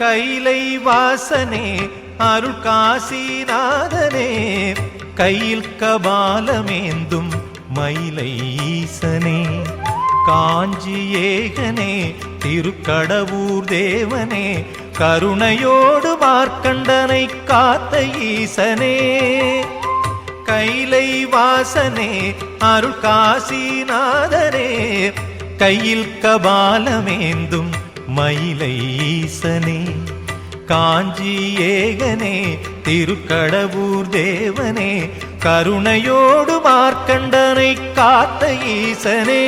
கைலை வாசனே அருள் காசிநாதனே. கையில் கபாலமேந்தும் மயிலை ஈசனே. காஞ்சி ஏகனே திருக்கடவூர் தேவனே. கருணையோடு மார்க்கண்டனை காத்த ஈசனே. கைலை வாசனே அருள் காசிநாதனே. கையில் கபாலமேந்தும் மயிலை ஈசனே காஞ்சி ஏகனே திருக்கடவூர் தேவனே கருணையோடு மார்க்கண்டனை காத்த ஈசனே.